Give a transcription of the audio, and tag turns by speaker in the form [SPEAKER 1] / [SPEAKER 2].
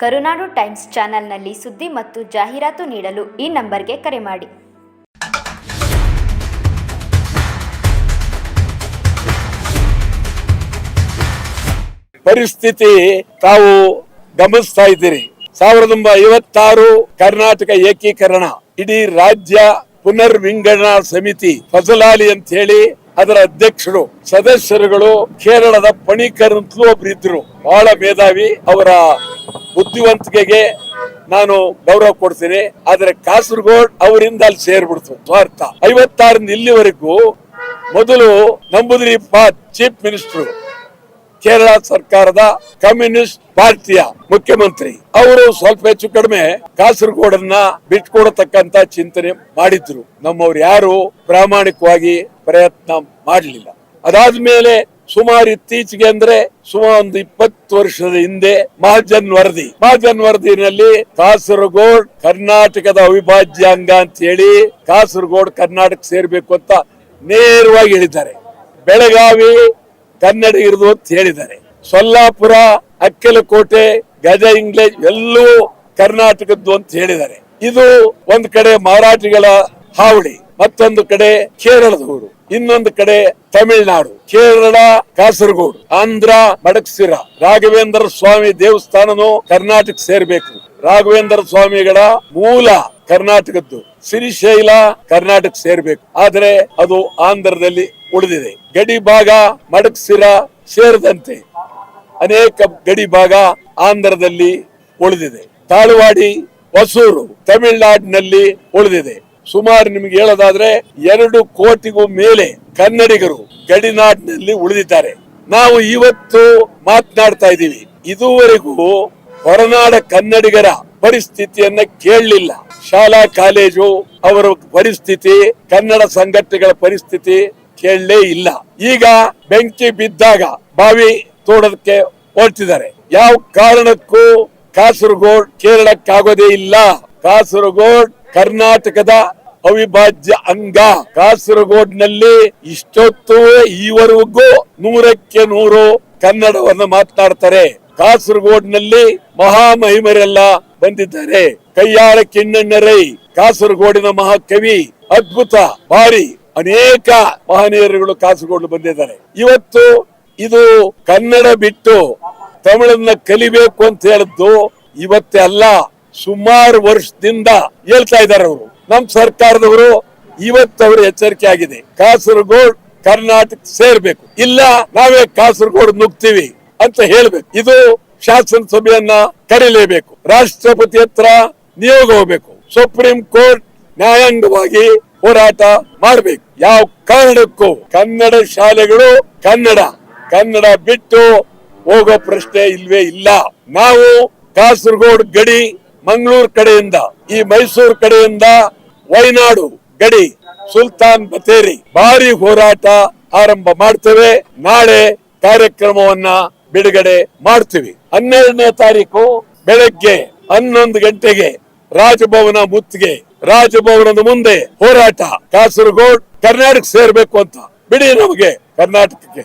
[SPEAKER 1] ಕರುನಾಡು times ಚಾನೆಲ್ನಲ್ಲಿ ಸುದ್ದಿ ಮತ್ತು ಜಾಹೀರಾತು ನೀಡಲು ಈ ನಂಬರ್ಗೆ ಕರೆ ಮಾಡಿ.
[SPEAKER 2] ಪರಿಸ್ಥಿತಿ ತಾವು ಗಮನಿಸ್ತಾ ಇದ್ದೀರಿ. ಸಾವಿರದ ಒಂಬೈನೂರ ಕರ್ನಾಟಕ ಏಕೀಕರಣ, ಇಡೀ ರಾಜ್ಯ ಪುನರ್ ವಿಂಗಡಣಾ ಸಮಿತಿ ಫಜಲಾಲಿ ಅಂತ ಹೇಳಿ ಅದರ ಅಧ್ಯಕ್ಷರು, ಸದಸ್ಯರುಗಳು ಕೇರಳದ ಪಣಿಕರ್ ಅಂತಲೂ ಒಬ್ರು ಇದ್ರು. ಬಹಳ ಮೇಧಾವಿ ಅವರ ಬುದ್ಧಿವಂತಿಕೆಗೆ ನಾನು ಗೌರವ ಕೊಡ್ತೀನಿ, ಆದ್ರೆ ಕಾಸರಗೋಡ್ ಅವರಿಂದ ಅಲ್ಲಿ ಸೇರ್ಬಿಡ್ತು, ಸ್ವಾರ್ಥ. ಐವತ್ತಾರರಿಂದ ಇಲ್ಲಿವರೆಗೂ ಮೊದಲು Namboodiripad chief minister Kerala ಸರ್ಕಾರದ ಕಮ್ಯುನಿಸ್ಟ್ ಪಾರ್ಟಿಯ ಮುಖ್ಯಮಂತ್ರಿ. ಅವರು ಸ್ವಲ್ಪ ಹೆಚ್ಚು ಕಡಿಮೆ ಕಾಸರಗೋಡನ್ನ ಬಿಟ್ಕೊಡತಕ್ಕಂತ ಚಿಂತನೆ ಮಾಡಿದ್ರು. ನಮ್ಮವ್ರು ಯಾರು ಪ್ರಾಮಾಣಿಕವಾಗಿ ಪ್ರಯತ್ನ ಮಾಡಲಿಲ್ಲ. ಅದಾದ್ಮೇಲೆ ಸುಮಾರು ಇತ್ತೀಚೆಗೆ ಅಂದ್ರೆ ಸುಮಾರು ಒಂದು ಇಪ್ಪತ್ತು ವರ್ಷದ ಹಿಂದೆ ಮಹಾಜನ್ ವರದಿ. ಮಹಾಜನ್ ವರದಿನಲ್ಲಿ ಕಾಸರಗೋಡ್ ಕರ್ನಾಟಕದ ಅವಿಭಾಜ್ಯ ಅಂಗ ಅಂತ ಹೇಳಿ ಕಾಸರಗೋಡ್ ಕರ್ನಾಟಕ ಸೇರ್ಬೇಕು ಅಂತ ನೇರವಾಗಿ ಹೇಳಿದ್ದಾರೆ. ಬೆಳಗಾವಿ, ಕನ್ನಡಿಗರದು ಅಂತ ಹೇಳಿದ್ದಾರೆ. ಸೊಲ್ಲಾಪುರ, ಅಕ್ಕಲಕೋಟೆ, ಗಜ ಇಂಗ್ಲೇಜ್ ಎಲ್ಲೂ ಕರ್ನಾಟಕದ್ದು ಅಂತ ಹೇಳಿದ್ದಾರೆ. ಇದು ಒಂದ್ ಕಡೆ ಮರಾಠಿಗಳ ಹಾವಳಿ. ಮತ್ತೊಂದು ಕಡೆ ಕೇರಳದ ಊರು, ಇನ್ನೊಂದು ಕಡೆ ತಮಿಳುನಾಡು, ಕೇರಳ ಕಾಸರಗೋಡು, ಆಂಧ್ರ ಮಡಕ್ಸಿರ, ರಾಘವೇಂದ್ರ ಸ್ವಾಮಿ ದೇವಸ್ಥಾನನು ಕರ್ನಾಟಕ ಸೇರ್ಬೇಕು. ರಾಘವೇಂದ್ರ ಸ್ವಾಮಿಗಳ ಮೂಲ ಕರ್ನಾಟಕದ್ದು, ಸಿರಿಶೈಲ ಕರ್ನಾಟಕ ಸೇರ್ಬೇಕು. ಆದರೆ ಅದು ಆಂಧ್ರದಲ್ಲಿ ಉಳಿದಿದೆ. ಗಡಿ ಭಾಗ ಮಡಕ್ಸಿರ ಸೇರಿದಂತೆ ಅನೇಕ ಗಡಿ ಭಾಗ ಆಂಧ್ರದಲ್ಲಿ ಉಳಿದಿದೆ. ತಾಳುವಾಡಿ, ಹೊಸೂರು, ತಮಿಳುನಾಡಿನಲ್ಲಿ ಉಳಿದಿದೆ. ಸುಮಾರು ನಿಮ್ಗೆ ಹೇಳೋದಾದ್ರೆ ಎರಡು ಕೋಟಿಗೂ ಮೇಲೆ ಕನ್ನಡಿಗರು ಗಡಿನಾಡಿನಲ್ಲಿ ಉಳಿದಿದ್ದಾರೆ. ನಾವು ಇವತ್ತು ಮಾತನಾಡ್ತಾ ಇದ್ದೀವಿ. ಇದುವರೆಗೂ ಹೊರನಾಡ ಕನ್ನಡಿಗರ ಪರಿಸ್ಥಿತಿಯನ್ನ ಕೇಳಲಿಲ್ಲ. ಶಾಲಾ, ಕಾಲೇಜು ಅವರ ಪರಿಸ್ಥಿತಿ, ಕನ್ನಡ ಸಂಘಟನೆಗಳ ಪರಿಸ್ಥಿತಿ ಕೇಳಲೇ ಇಲ್ಲ. ಈಗ ಬೆಂಕಿ ಬಿದ್ದಾಗ ಬಾವಿ ತೋಡೋದಕ್ಕೆ ಓಡ್ತಿದ್ದಾರೆ ಯಾವ ಕಾರಣಕ್ಕೂ ಕಾಸರಗೋಡ್ ಕೇರಳಕ್ಕಾಗೋದೇ ಇಲ್ಲ. ಕಾಸರಗೋಡ್ ಕರ್ನಾಟಕದ ಅವಿಭಾಜ್ಯ ಅಂಗ. ಕಾಸರಗೋಡ್ನಲ್ಲಿ ಇಷ್ಟೊತ್ತು ಈವರೆಗೂ ನೂರಕ್ಕೆ ನೂರು ಕನ್ನಡವನ್ನ ಮಾತನಾಡ್ತಾರೆ ಕಾಸರಗೋಡ್ನಲ್ಲಿ ಮಹಾಮಹಿಮರೆಲ್ಲ ಬಂದಿದ್ದಾರೆ. ಕೈಯಾಳ ಕಿಣ್ಣಣ್ಣರೈ, ಕಾಸರಗೋಡಿನ ಮಹಾಕವಿ, ಅದ್ಭುತ ಬಾರಿ ಅನೇಕ ಮಹನೀಯರುಗಳು ಕಾಸರಗೋಡು ಬಂದಿದ್ದಾರೆ. ಇವತ್ತು ಇದು ಕನ್ನಡ ಬಿಟ್ಟು ತಮಿಳನ್ನ ಕಲಿಬೇಕು ಅಂತ ಹೇಳಿದ್ದು ಇವತ್ತೇ ಅಲ್ಲ, ಸುಮಾರು ವರ್ಷದಿಂದ ಹೇಳ್ತಾ ಇದ್ದಾರೆ ಅವರು. ನಮ್ ಸರ್ಕಾರದವರು ಇವತ್ತವರು ಎಚ್ಚರಿಕೆ ಆಗಿದೆ. ಕಾಸರಗೋಡ್, ಕರ್ನಾಟಕ ಸೇರ್ಬೇಕು. ಇಲ್ಲ, ನಾವೇ ಕಾಸರಗೋಡು ನುಗ್ತೀವಿ ಅಂತ ಹೇಳ್ಬೇಕು. ಇದು ಶಾಸನ ಸಭೆಯನ್ನ ಕರೀಲೇಬೇಕು. ರಾಷ್ಟ್ರಪತಿ ಹತ್ರ ನಿಯೋಗ ಹೋಗ್ಬೇಕು. ಸುಪ್ರೀಂ ಕೋರ್ಟ್ ನ್ಯಾಯಾಂಗವಾಗಿ ಹೋರಾಟ ಮಾಡಬೇಕು. ಯಾವ ಕಾರಣಕ್ಕೂ. ಕನ್ನಡ ಶಾಲೆಗಳು ಕನ್ನಡ. ಕನ್ನಡ ಬಿಟ್ಟು ಹೋಗೋ ಪ್ರಶ್ನೆ ಇಲ್ವೇ ಇಲ್ಲ. ನಾವು ಕಾಸರಗೋಡು ಗಡಿ ಮಂಗಳೂರು ಕಡೆಯಿಂದ, ಈ ಮೈಸೂರು ಕಡೆಯಿಂದ ವಯನಾಡು ಗಡಿ, ಸುಲ್ತಾನ್ ಬತೇರಿ ಭಾರಿ ಹೋರಾಟ ಆರಂಭ ಮಾಡ್ತೇವೆ. ನಾಳೆ ಕಾರ್ಯಕ್ರಮವನ್ನ ಬಿಡುಗಡೆ ಮಾಡ್ತೀವಿ. ಹನ್ನೆರಡನೇ ತಾರೀಕು ಬೆಳಗ್ಗೆ ಹನ್ನೊಂದು ಗಂಟೆಗೆ ರಾಜಭವನ ಮುತ್ತಿಗೆ, ರಾಜಭವನದ ಮುಂದೆ ಹೋರಾಟ. ಕಾಸರಗೋಡ್, ಕರ್ನಾಟಕ ಸೇರ್ಬೇಕು ಅಂತ. ಬಿಡಿ ನಮಗೆ ಕರ್ನಾಟಕಕ್ಕೆ.